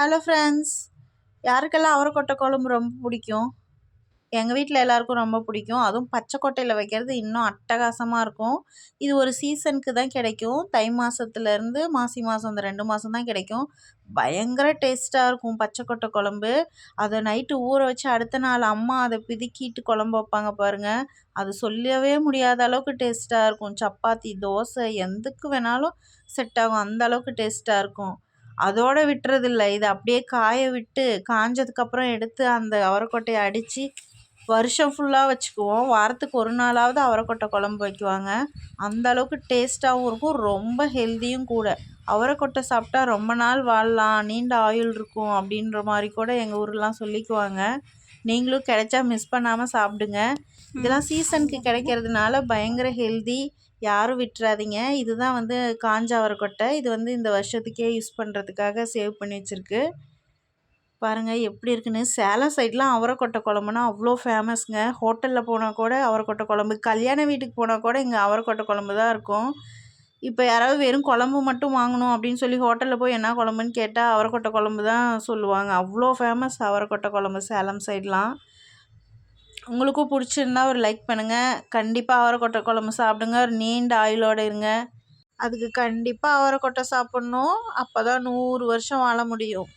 Hello friends யாருக்கெல்லாம் அவரைக்கொட்டை குழம்பு ரொம்ப பிடிக்கும்? எங்கள் வீட்டில் எல்லாருக்கும் ரொம்ப பிடிக்கும். அதுவும் பச்சை கொட்டையில் வைக்கிறது இன்னும் அட்டகாசமாக இருக்கும். இது ஒரு சீசனுக்கு தான் கிடைக்கும். தை மாதத்துலேருந்து மாசி மாதம் அந்த ரெண்டு மாதம் தான் கிடைக்கும். பயங்கர டேஸ்ட்டாக இருக்கும் பச்சை கொட்டை குழம்பு. அதை நைட்டு ஊற வச்சு அடுத்த நாள் அம்மா அதை பிதுக்கிட்டு குழம்பு வைப்பாங்க பாருங்கள் அது சொல்லவே முடியாத அளவுக்கு டேஸ்ட்டாக இருக்கும். சப்பாத்தி தோசை எதுக்கு வேணாலும் செட் ஆகும். அந்த அளவுக்கு டேஸ்ட்டாக இருக்கும். அதோடு விட்டுறதில்ல. இதை அப்படியே காய விட்டு காஞ்சதுக்கப்புறம் எடுத்து அந்த அவரைக்கொட்டையை அடித்து வருஷம் ஃபுல்லாக வச்சுக்குவோம். வாரத்துக்கு ஒரு நாளாவது அவரைக்கொட்டை குழம்பு வைக்குவாங்க. அந்த அளவுக்கு டேஸ்ட்டாகவும் இருக்கும். ரொம்ப ஹெல்த்தியும் கூட. அவரைக்கொட்டை சாப்பிட்டா ரொம்ப நாள் வாழலாம். நீண்ட ஆயுள் இருக்கும் அப்படின்ற மாதிரி கூட எங்கள் ஊர்லாம் சொல்லிக்குவாங்க. நீங்களும் கிடைச்சா மிஸ் பண்ணாமல் சாப்பிடுங்க. இதெல்லாம் சீசனுக்கு கிடைக்கிறதுனால பயங்கர ஹெல்தி யாரும் விட்டுறாதீங்க. இதுதான் வந்து காஞ்ச அவரைக்கொட்டை. இது வந்து இந்த வருஷத்துக்கே யூஸ் பண்ணுறதுக்காக சேவ் பண்ணி வச்சுருக்கு. பாருங்கள் எப்படி இருக்குன்னு. சேலம் சைட்லாம் அவரைக்கொட்டை குழம்புனா அவ்வளோ ஃபேமஸ்ங்க ஹோட்டலில் போனால் கூட அவரைக்கொட்டை குழம்பு. கல்யாண வீட்டுக்கு போனால் கூட இங்கே அவரைக்கொட்டை குழம்பு தான் இருக்கும். இப்போ யாராவது வெறும் குழம்பு மட்டும் வாங்கணும் அப்படின்னு சொல்லி ஹோட்டலில் போய் என்ன குழம்புன்னு கேட்டால் அவரைக்கொட்டை குழம்பு தான் சொல்லுவாங்க. அவ்வளோ ஃபேமஸ் அவரைக்கொட்டை குழம்பு சேலம் சைட்லாம் உங்களுக்கும் பிடிச்சிருந்தா ஒரு லைக் பண்ணுங்கள் கண்டிப்பாக அவரைக்கொட்டை குழம்பு சாப்பிடுங்க. ஒரு நீண்ட ஆயுளோடு இருங்க. அதுக்கு கண்டிப்பாக அவரைக்கொட்டை சாப்பிட்ணும். அப்போ தான் நூறு வருஷம் வாழ முடியும்.